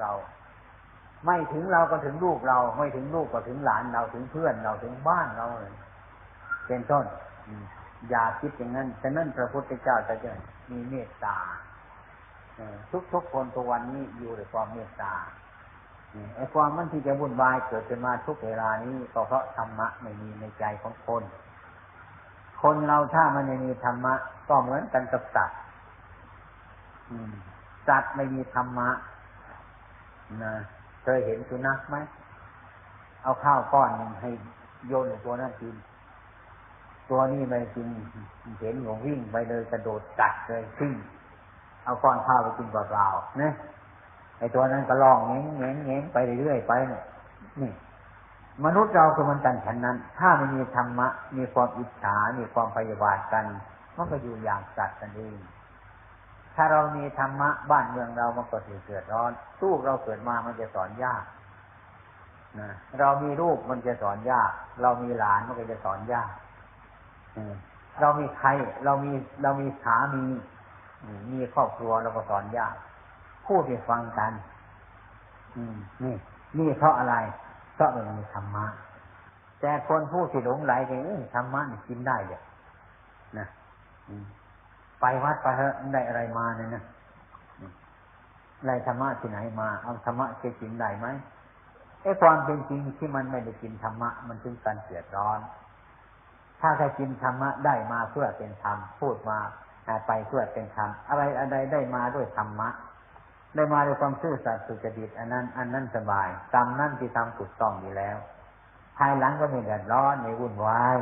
เรา ไม่ถึงเราก็ถึงลูกเรา ไม่ถึงลูกก็ถึงหลานเราถึงเพื่อนเราถึงบ้านเราเลยเป็นต้นอืมอย่าคิดอย่างนั้นฉะนั้นพระพุทธเจ้าจะมีเมตตาทุกทุกคนทุกวันนี้อยู่ด้วยความเมตตาไอ้ความมันที่จะวุ่นวายเกิดขึ้นมาทุกเวลานี้ก็เพราะธรรมะไม่มีในใจของคน คนเราถ้ามันไม่มีธรรมะ ก็เหมือนกันกับสัตว์สัตว์ไม่มีธรรมะ นะเคยเห็นสุนัขไหมเอาข้าวก้อนหนึ่งให้โยนในตัวนั้นกิน ตัวนี้ไม่กินเห็นหลวงวิ่งไปเลยกระโดดกัดเลยทิ้งเอาก้อนข้าวไปกินเปล่าๆนะไอ้ตัวนั้นก็ร้องเงี้ยเงี้ยเงี้ยไปเรื่อยๆไปเนี่ยนี่ มนุษย์เราคือมันกันฉันนั้น ถ้าไม่มีธรรมะ มีความอิจฉา มีความพยาบาทกัน มันก็อยู่อย่างสัตว์กันเอง ถ้าเรามีธรรมะบ้านเมืองเรามันก็ถือเกิดร้อน ลูกเราเกิดมามันจะสอนยากนะเรามีลูกมันจะสอนยาก เรามีหลานมันก็จะสอนยากเรามีใคร เรามีเรามีสามีมีครอบครัวเราก็สอนยาก พูดให้ฟังกันนี่นี่เพราะอะไร เพราะมันมีธรรมะ แต่คนผู้ที่หลงไหลไปธรรมะนี่กินได้เดี๋ยนะ ไปวัดไปเถอะได้อะไรมาเนี่ยนะได้ธรรมะที่ไหนมา เอาธรรมะจะกินได้ไหมไอ้ความเป็นจริงที่มันไม่ได้กินธรรมะมันถึงการเสียดร้อน ถ้าใครกินธรรมะได้มาเพื่อเป็นธรรมพูดมาไปเพื่อเป็นธรรมอะไรอะไรได้มาด้วยธรรมะ ได้มาด้วยความซื่อสัตย์สุจริตอันนั้น อันนั้นสบายกรรมนั่นที่ทำถูกต้องอยู่แล้ว ภายหลังก็ไม่เดือดร้อนไม่วุ่นวาย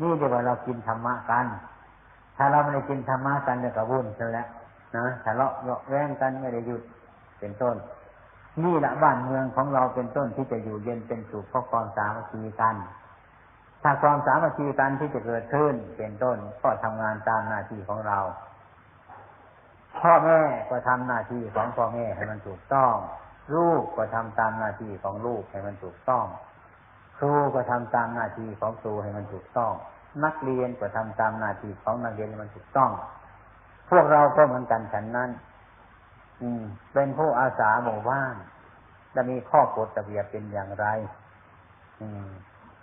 นี่เดี๋ยวเรากินธรรมะกัน ถ้าเราไม่ได้กินธรรมะกันเนี่ยก็วุ่นซะแล้วนะทะเลาะเยาะแย้งกันไม่ได้หยุดเป็นต้น นี่แหละบ้านเมืองของเราเป็นต้นที่จะอยู่เย็นเป็นสุขเพราะความสามัคคีกัน ถ้าความสามัคคีกันที่จะเกิดขึ้นเป็นต้นก็ทำงานตามหน้าที่ของเรา พ่อแม่ก็ทำหน้าที่ของพ่อแม่ให้มันถูกต้อง ลูกก็ทำตามหน้าที่ของลูกให้มันถูกต้อง ครูก็ทำตามหน้าที่ของครูให้มันถูกต้อง นักเรียนก็ทำตามหน้าที่ของนักเรียนมันถูกต้อง พวกเราก็เหมือนกันฉันนั้น อืม เป็นผู้อาสาหมู่บ้านจะมีข้อกฎระเบียบเป็นอย่างไร อืม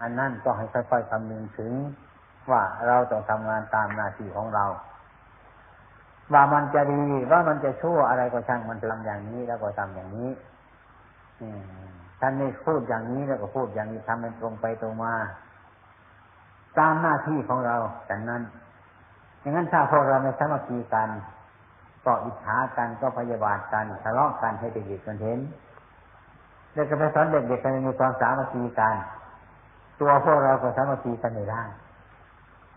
อันนั้นก็ให้ค่อยๆคำนึงถึง ว่าเราต้องทำงานตามหน้าที่ของเรา ว่ามันจะดีว่ามันจะชั่วอะไรก็ช่างมันทำอย่างนี้แล้วก็ทำอย่างนี้ อืมท่านนี่พูดอย่างนี้แล้วก็พูดอย่างนี้ทำเป็นตรงไปตรงมา ตามหน้าที่ของเราแต่นั้นอย่างนั้นถ้าพวกเราไม่สามัคคีกันก็อิจฉากันก็พยาบาทกันทะเลาะกันให้เด็กๆกันเห็นเด็กก็ไปสอนเด็กๆกันมีความสามัคคีกันตัวพวกเราก็สามัคคีกันไม่ได้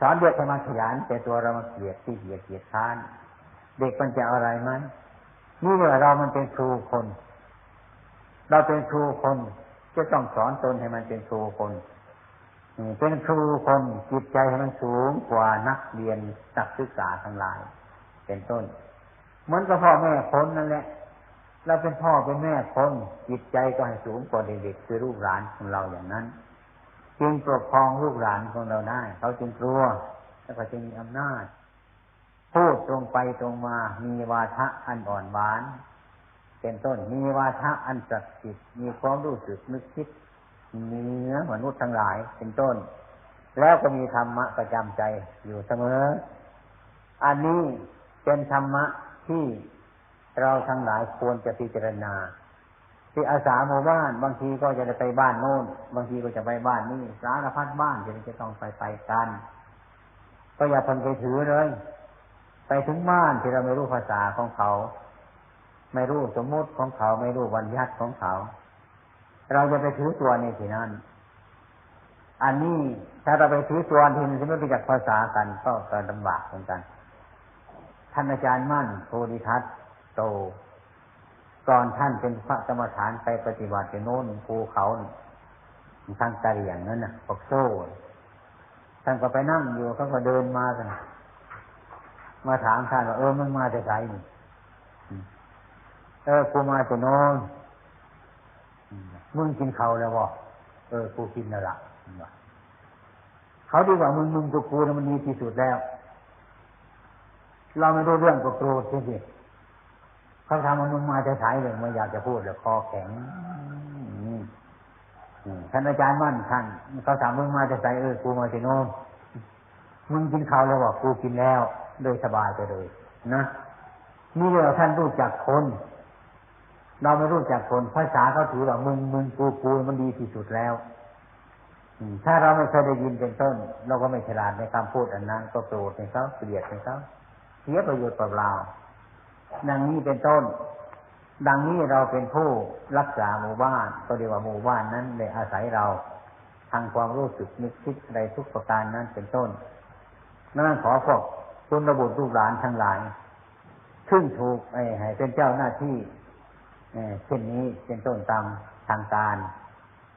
สอนเด็กให้มาขยันแต่ตัวเรามาเกลียดที่เกียดเกลียดค้านเด็กมันจะอะไรไหมนี่เนี่ยเรามันเป็นครูคน เราเป็นครูคนจะต้องสอนตนให้มันเป็นครูคน เป็นครูคนจิตใจมันสูงกว่านักเรียนนักศึกษาทั้งหลาย เป็นต้น เหมือนกับพ่อแม่คนนั่นแหละ เราเป็นพ่อเป็นแม่คนจิตใจก็ให้สูงกว่าเด็กๆคือลูกหลานของเราอย่างนั้น จึงปกครองลูกหลานของเราได้ เขาจึงกลัวแล้วก็จึงมีอำนาจ พูดตรงไปตรงมามีวาทะอันอ่อนหวาน เป็นต้นมีวาทะอันศักดิ์สิทธิ์มีความรู้สึกนึกคิด เนื้อมนุษย์ทั้งหลายเป็นต้น แล้วก็มีธรรมะประจำใจอยู่เสมอ อันนี้เป็นธรรมะที่เราทั้งหลายควรจะพิจารณา ที่อาสาหมู่บ้านบางทีก็จะไปบ้านโน้น บางทีก็จะไปบ้านนี้สารพัดบ้านจะจะต้องไปไปกันก็อย่าทนไปถือเลย ไปถึงบ้านที่เราไม่รู้ภาษาของเขา ไม่รู้สมมติของเขาไม่รู้วันยัดของเขา เราจะไปถือตัวในที่นั้น อันนี้ถ้าเราไปถือตัวที่มันจะไม่ไปจากภาษากันก็จะลำบากเหมือนกัน ท่านอาจารย์มั่นโพธิทัตโตก่อนท่านเป็นพระกรรมฐานไปปฏิบัติโน่นภูเขาทางตะเลียงนั่นน่ะปกโซ่ท่านก็ไปนั่งอยู่เขาก็เดินมากันมาถามท่านว่าเออมึงมาจากไหนนี่เออกูมาจากโน่น มึงกินเขาแล้วบ่เออกูกินแล้วล่ะเขาดีกว่ามึงมึงตัวกูนะมันดีที่สุดแล้ว เราไม่รู้เรื่องก็โกรธสิเขาเขาทำมันมึงมาจะใช้เลยไม่อยากจะพูดเลยคอแข็งท่านอาจารย์มั่นท่านเขาถามมึงมาจะใส่เออกูมาจะโน้มมึงกินข้าวแล้วบอกกูกินแล้ว โดยสบายไปเลย นะนี่เราท่านรู้จักคน เราไม่รู้จักคนภาษาเขาถือว่ามึงมึงกูกูมันดีที่สุดแล้วถ้าเราไม่เคยได้ยินเป็นต้น เราก็ไม่ฉลาดในคำพูดอันนั้น ก็โกรธในเขาเกลียดในเขาเสียประโยชน์เปล่าๆดังนี้เป็นต้น ดังนี้เราเป็นผู้รักษาหมู่บ้าน ก็เรียกว่าหมู่บ้านนั้นเลยอาศัยเราทางความรู้สึกนึกคิดอะไรทุกประการนั้นเป็นต้นนั่นขอพวกคุณระบุลูกหลานทั้งหลายซึ่งถูกไอ้ให้เป็นเจ้าหน้าที่ เช่นนี้เป็นต้นตามทางการ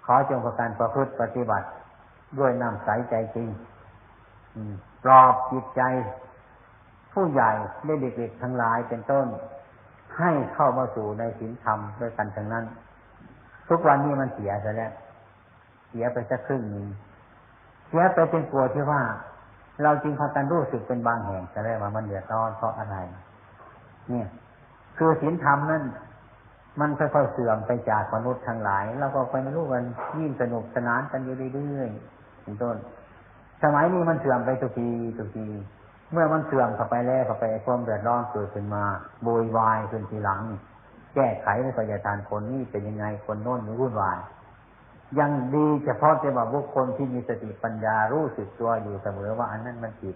ขอจงประการประพฤติปฏิบัติ ด้วยน้ำใสใจจริงปลอบจิตใจ ผู้ใหญ่เด็กๆทั้งหลายเป็นต้น ให้เข้ามาสู่ในศีลธรรมด้วยกันทั้งนั้น ทุกวันนี้มันเสียซะแล้วเสียไปสักครึ่งหนึ่งเสียไปเป็นกลัวที่ว่า เราจริงพากันรู้สึกเป็นบางแห่งจะได้ว่ามันเดือดร้อนเพราะอะไร เนี่ย คือศีลธรรมนั่น มันค่อยๆเสื่อมไปจากมนุษย์ทั้งหลายเราก็ไปไม่รู้กันยิ่งสนุกสนานกันอยู่เรื่อยๆเป็นต้น สมัยนี้มันเสื่อมไปทุกทีทุกทีเมื่อมันเสื่อมเข้าไปแล้วเข้าไปความเดือดร้อนเกิดขึ้นมาโวยวายขึ้นทีหลัง แก้ไขในพยาทานคนนี้เป็นยังไงคนโน้นวุ่นวายยังดีเฉพาะแต่ว่าบุคคลที่มีสติปัญญารู้สึกตัวอยู่เสมอว่าอันนั้นมันผิด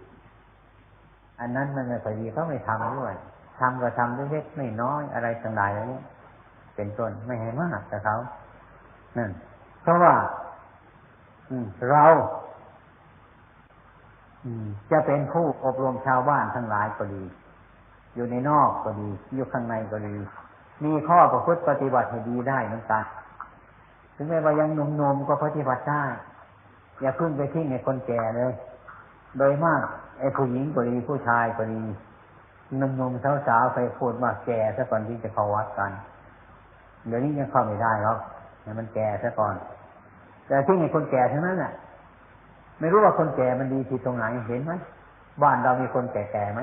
อันนั้นมันไม่พอดีเขาไม่ทำด้วยทำก็ทำเล็กๆไม่น้อยอะไรต่างๆอย่างนี้ เป็นต้นไม่ให้มากแต่เขานั่นเพราะว่าเราจะเป็นผู้อบรมชาวบ้านทั้งหลายก็ดี อยู่ในนอกก็ดี อยู่ข้างในก็ดี มีข้อประพฤติปฏิบัติให้ดีได้เหมือนกันถึงแม้ว่ายังหนุ่มๆก็ปฏิบัติได้อย่าพึ่งไปทิ้งในคนแก่เลย โดยมากไอ้ผู้หญิงก็ดีผู้ชายก็ดีหนุ่มๆสาวๆไปพูดว่าแก่ซะก่อนที่จะเข้าวัดกัน เดี๋ยวนี้ยังเข้าไม่ได้หรอกเนี่ยมันแก่ซะก่อน แต่ที่ไงคนแก่ทั้งนั้นแหละไม่รู้ว่าคนแก่มันดีที่ตรงไหนเห็นไหมบ้านเรามีคนแก่ๆไหม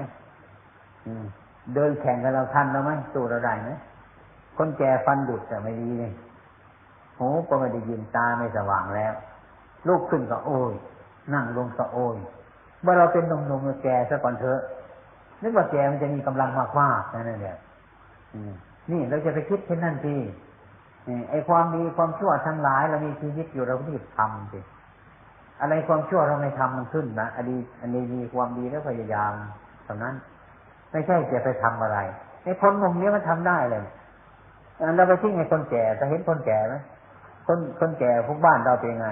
เดินแข่งกันเราทันเราไหมสู้เราได้ไหมคนแก่ฟันดุดแต่ไม่ดีเลยหูก็ไม่ได้ยินตาไม่สว่างแล้ว ลูกขึ้นก็โอยนั่งลงก็โอยเมื่อเราเป็นหนุ่มๆแก่ซะก่อนเถอะนึกว่าแก่มันจะมีกำลังมากมานั่นแหละ นี่เราจะไปคิดเช่นนั้นทีไอ้ความดีความชั่วทั้งหลายเรามีชีวิตอยู่เรารีบทำสิอะไรความชั่วเราไม่ทำมันขึ้นนะอันนี้อันนี้มีความดีแล้วพยายามเท่านั้น ไม่ใช่จะไปทำอะไรไอ้คนงมนี้มันทำได้เลยเราไปทิ้งไอ้คนแก่จะเห็นคนแก่ไหมคนคนแก่พวกบ้านเราเป็นไง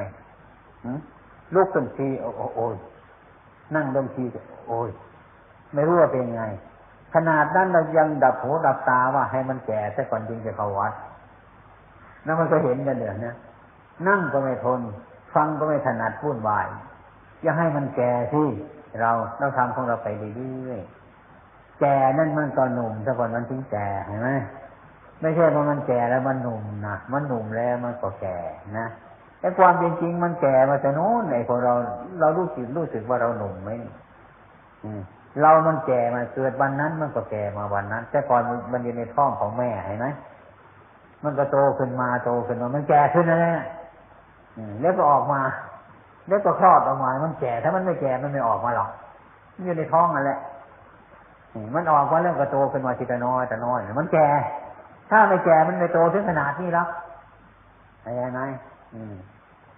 ลูกขึ้นทีโอ้ยนั่งดมทีโอ้ยไม่รู้ว่าเป็นไง ขนาดนั้นเรายังดับหูดับตาว่าให้มันแก่แต่ก่อนจริงจะเข้าวัดนั่นมันก็เห็นกันเดี๋ยวนี้นั่งก็ไม่ทน ฟังก็ไม่ถนัดพูดวายอย่าให้มันแก่ที่เราเราทำของเราไปเรื่อยๆแก่นั่นมันก็หนุ่มแต่ก่อนมันถึงแก่เห็นไหมไม่ใช่ว่ามันแก่แล้วมันหนุ่มนะมันหนุ่มแล้วมันก็แก่นะแต่ความจริงๆมันแก่มาแต่โน้นไอ้พอเรา เรารู้สึกรู้สึกว่าเราหนุ่มไหมอืม เรามันแก่มาเกิดวันนั้นมันก็แก่มาวันนั้น แต่ก่อนมันอยู่ในท้องของแม่เห็นไหมมันก็โตขึ้นมาโตขึ้นมา มันแก่ขึ้นนะเนี่ยแล้วก็ออกมา แล้วก็คลอดออกมา มันแก่ถ้ามันไม่แก่มันไม่ออกมาหรอกมันอยู่ในท้องนั่นแหละมันออกมาเรื่องก็โตขึ้นมาทีละน้อยแต่น้อยมันแก่ ถ้าไม่แก่มันไม่โตถึงขนาดนี้หรอกอะไรไหม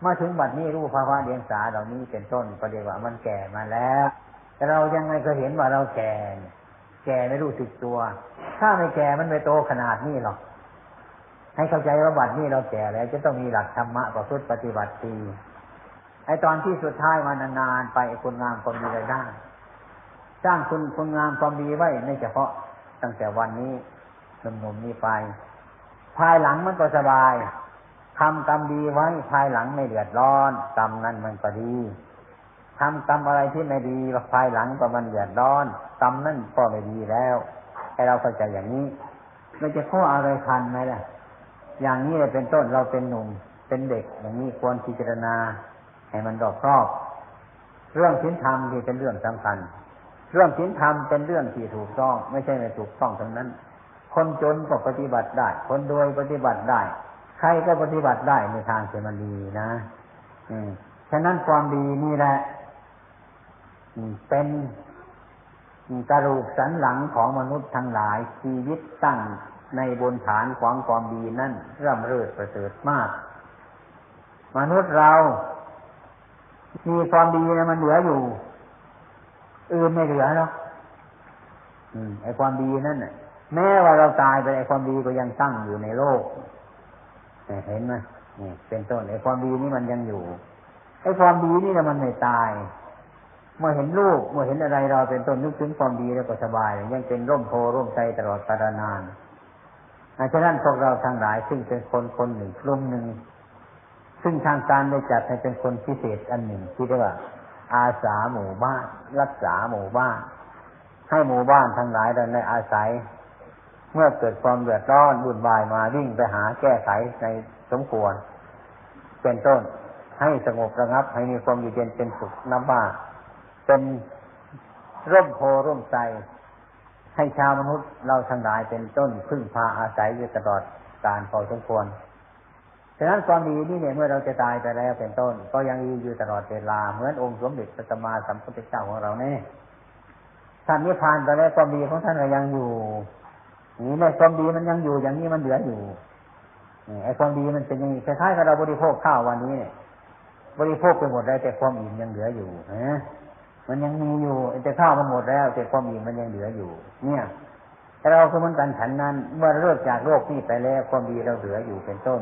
มาถึงบัดนี้รู้ภาวะเดียงสาเหล่านี้เป็นต้นก็เรียกว่ามันแก่มาแล้ว แต่เรายังไงก็เห็นว่าเราแก่ แก่ไม่รู้สึกตัว ถ้าไม่แก่มันไม่โตขนาดนี้หรอก ให้เข้าใจว่าบัดนี้เราแก่แล้วจะต้องมีหลักธรรมะประพฤติปฏิบัติดีไอตอนที่สุดท้ายมานานๆไปคุณงามความดีได้ สร้างคุณคุณงามความดีไว้ไม่เฉพาะตั้งแต่วันนี้หนุ่มๆนี้ไป ภายหลังมันก็สบายทำกรรมดีไว้ภายหลังไม่เดือดร้อน กรรมนั้นมันก็ดี ทำกรรมอะไรที่ไม่ดีภายหลังก็มันเดือดร้อนกรรมนั่นก็ไม่ดีแล้ว ให้เราเข้าใจอย่างนี้ไม่จะข้ออะไรคันไหมล่ะ อย่างนี้เลยเป็นต้นเราเป็นหนุ่ม เป็นเด็กอย่างนี้ควรพิจารณา ให้มันรอบครอบ เรื่องศีลธรรมที่เป็นเรื่องสำคัญ เรื่องศีลธรรมเป็นเรื่องที่ถูกต้อง ไม่ใช่ไม่ถูกต้องทั้งนั้น คนจนก็ปฏิบัติได้ คนรวยปฏิบัติได้ ใครก็ปฏิบัติได้ในทางที่มันดีนะ อืมฉะนั้นความดีนี่แหละ เป็นกระดูกสันหลังของมนุษย์ทั้งหลายชีวิตตั้งในบนฐานของความดีนั่นร่ำเริดประเสริฐมาก มนุษย์เรามีความดีนะมันเหลืออยู่อื่นไม่เหลือหรอกไอความดีนั่นน่ะ แม้ว่าเราตายไปไอความดีก็ยังตั้งอยู่ในโลกเนี่ยเห็นไหมนี่เป็นต้นไอความดีนี่มันยังอยู่ไอความดีนี่นะมันไม่ตาย เมื่อเห็นลูกเมื่อเห็นอะไรเราเป็นต้นนึกถึงความดีแล้วก็สบาย ยังเป็นร่มโพร่มใจตลอดกาลนานอาฉะนั้นพวกเราทั้งหลายซึ่งเป็นคนคนหนึ่งกลุ่มหนึ่ง ซึ่งทางการได้จัดให้เป็นคนพิเศษอันหนึ่งที่เรียกว่า อาสาหมู่บ้าน รักษาหมู่บ้าน ให้หมู่บ้านทั้งหลายเราในอาศัย เมื่อเกิดความเดือดร้อนวุ่นวายมาวิ่งไปหาแก้ไขในสมควร เป็นต้นให้สงบระงับให้มีความอยู่เย็นเป็นสุขนับว่า เป็นร่มโพร่มใจให้ชาวมนุษย์เราทั้งหลายเป็นต้นพึ่งพาอาศัยอยู่ตลอดการพอสมควรฉะนั้นความดีนี่เนี่ยเมื่อเราจะตายไปแล้วเป็นต้น ก็ยังมีอยู่ตลอดเวลาเหมือนองค์สมเด็จพระสัมมาสัมพุทธเจ้าของเราเนี่ยท่านนิพพานไปแล้วความดีของท่านก็ยังอยู่นี่ในความดีมันยังอยู่อย่างนี้มันเหลืออยู่ไอ้ความดีมันเป็นอย่างนี้คล้ายๆกับเราบริโภคข้าววันนี้เนี่ยบริโภคไปหมดแล้วแต่ความอิ่มยังเหลืออยู่นะ มันยังมีอยู่แต่ข้าวมันหมดแล้ว แต่ความอิ่มมันยังเหลืออยู่ เนี่ยเราก็เหมือนกันฉันนั้น เมื่อเลิกจากโลกนี้ไปแล้วความดีเราเหลืออยู่เป็นต้น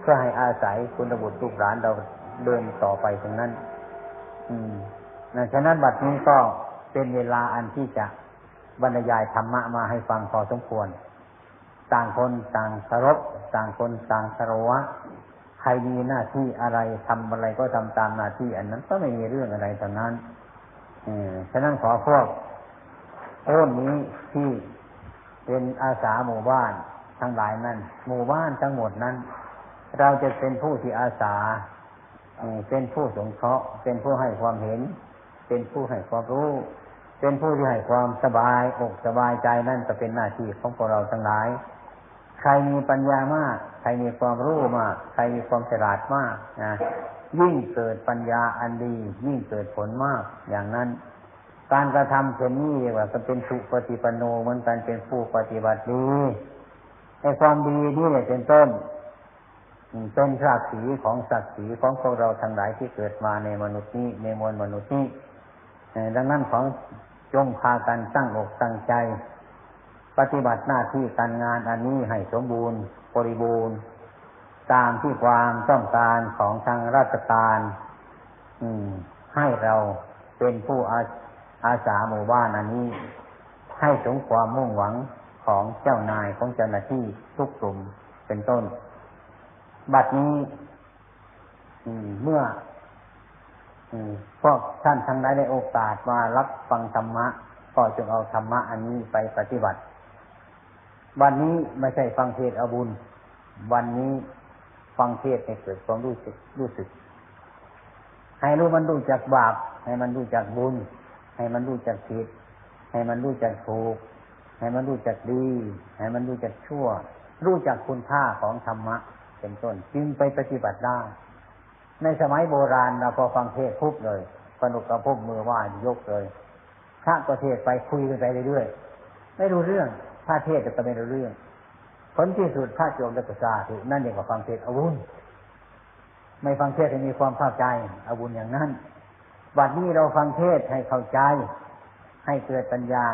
เพื่อให้อาศัยคุณบุตรลูกหลานเราเดินต่อไปตรงนั้น อืมนะฉะนั้นบัดนี้ก็เป็นเวลาอันที่จะบรรยายธรรมะมาให้ฟังพอสมควร ต่างคนต่างเคารพต่างคนต่างสรวะใครมีหน้าที่อะไรทำอะไรก็ทำตามหน้าที่อันนั้นก็ไม่มีเรื่องอะไรตอนนั้น ฉะนั้นขอพวกโอ้นนี้ที่เป็นอาสาหมู่บ้านทั้งหลายนั้น หมู่บ้านทั้งหมดนั้น เราจะเป็นผู้ที่อาสาเป็นผู้สงเคราะห์ เป็นผู้ให้ความเห็น เป็นผู้ให้ความรู้ เป็นผู้ที่ให้ความสบายอกสบายใจนั่นจะเป็นหน้าที่ของพวกเราทั้งหลาย ใครมีปัญญามาก ใครมีความรู้มาก ใครมีความฉลาดมากนะ ยิ่งเกิดปัญญาอันดี ยิ่งเกิดผลมากอย่างนั้น การกระทำเช่นนี้เรียกว่าก็เป็นสุปฏิปโนเหมือนกันเป็นผู้ปฏิบัติดีในความดีนี่เนี่ยเป็นต้นเป็นศักดิ์ศรีของศักดิ์ศรีของพวกเราทั้งหลายที่เกิดมาในมนุษย์นี้ในมวลมนุษย์นี้ดังนั้นของจงพากันตั้งอกตั้งใจ ปฏิบัติหน้าที่การงานอันนี้ให้สมบูรณ์ บริบูรณ์ ตามที่ความต้องการของทางราชการให้เราเป็นผู้อาอาสาหมู่บ้านอันนี้ ให้สมความมุ่งหวังของเจ้านายของเจ้าหน้าที่ทุกกลุ่มเป็นต้น บัดนี้เมื่อพวกท่านทั้งหลายได้โอกาสมารับฟังธรรมะ ก็จงเอาธรรมะอันนี้ไปปฏิบัติ วันนี้ไม่ใช่ฟังเทศอาบุญ วันนี้ ฟังเทศให้เกิดความรู้สึกรู้สึก ให้รู้มันรู้จักบาป ให้มันรู้จักบุญ ให้มันรู้จักผิด ให้มันรู้จักถูก ให้มันรู้จักดี ให้มันรู้จักชั่ว รู้จักคุณค่าของธรรมะ เป็นต้น จึงไปปฏิบัติได้ ในสมัยโบราณเราพอฟังเทศพุบเลยสนุกกับพุบมือไหว้ยกเลยพระก็เทศไปคุยกันไปเรื่อยๆไม่รู้เรื่องพระเทศก็ไม่รู้เรื่อง ผลที่สุดพระโจมได้ประสาทนั่นเองว่าฟังเทศอาวุธไม่ฟังเทศให้มีความเข้าใจอาวุธอย่างนั้นบัดนี้เราฟังเทศให้เข้าใจ ให้เกิดปัญญา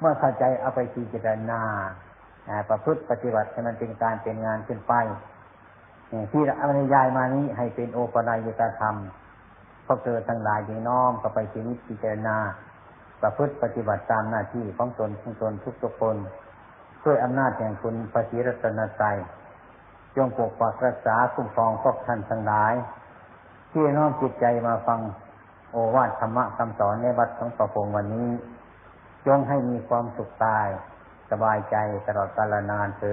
เมื่อเข้าใจเอาไปพิจารณาประพฤติปฏิบัติให้มันเป็นการเป็นงานขึ้นไปที่อรยายมานี้ให้เป็นโอปนายกธรรมพอเกิดทั้งหลายย่างน้อมก็ไปชีวิตพิจารณา ประพฤติปฏิบัติตามหน้าที่ของตนของตนทุกทุกคน ด้วยอำนาจแห่งคุณพระศรีรัตนตรัยจงปกปักรักษาคุ้มครองพวกท่านทั้งหลาย ที่น้อมจิตใจมาฟังโอวาทธรรมะคำสอนในวัดของประพงวันนี้ จงให้มีความสุขตาย สบายใจตลอดกาลนานเธอ